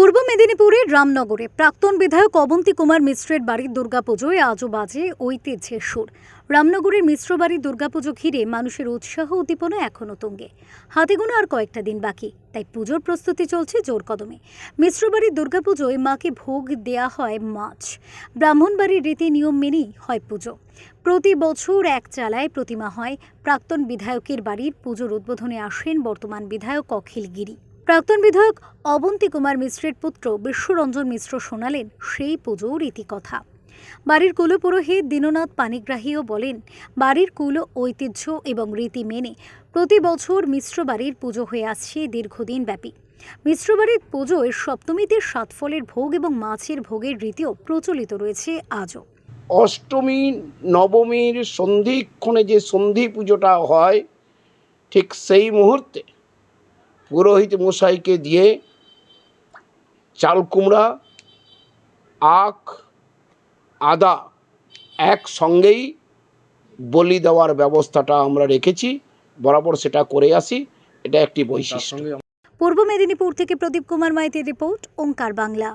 পূর্ব মেদিনীপুরের রামনগরে প্রাক্তন বিধায়ক অবন্তী কুমার মিশ্রের বাড়ির দুর্গাপুজোয় আজও বাজে ঐতিহ্যের সুর। রামনগরের মিশ্র বাড়ির দুর্গাপুজো ঘিরে মানুষের উৎসাহ উদ্দীপনা এখনও তুঙ্গে। হাতে গোনা আর কয়েকটা দিন বাকি, তাই পুজোর প্রস্তুতি চলছে জোর কদমে। মিশ্র বাড়ির দুর্গাপুজোয় মাকে ভোগ দেয়া হয় মাছ। ব্রাহ্মণ বাড়ির রীতি নিয়ম মেনেই হয় পুজো। প্রতি বছর এক চালায় প্রতিমা হয়। প্রাক্তন বিধায়কের বাড়ির পুজোর উদ্বোধনে আসেন বর্তমান বিধায়ক অখিল গিরি। প্রাক্তন বিধায়ক অবন্তী কুমার মিশ্রের পুত্র বিশ্বরঞ্জন মিশ্র শোনালেন সেই পুজোর রীতিকথা। বাড়ির কুলপুরোহিত দীননাথ পানিগ্রাহীও বলেন, বাড়ির কুল ঐতিহ্য এবং রীতি মেনে প্রতি বছর মিশ্র বাড়ির পুজো হয়ে আসছে দীর্ঘদিন ব্যাপী। মিশ্র বাড়ির পুজোয় সপ্তমীতে সাত ফলের ভোগ এবং মাছের ভোগের রীতিও প্রচলিত রয়েছে আজও। অষ্টমী, নবমীর সন্ধিক্ষণে যে সন্ধি পুজোটা হয়, ঠিক সেই মুহূর্তে পুরোহিত মশাইকে দিয়ে চাল কুমড়া, আখ, আদা একসঙ্গেই বলি দেওয়ার ব্যবস্থাটা আমরা রেখেছি। বরাবর সেটা করে আসি। এটা একটি বৈশিষ্ট্য। পূর্ব মেদিনীপুর থেকে প্রদীপ কুমার মাইতির রিপোর্ট, ওঙ্কার বাংলা।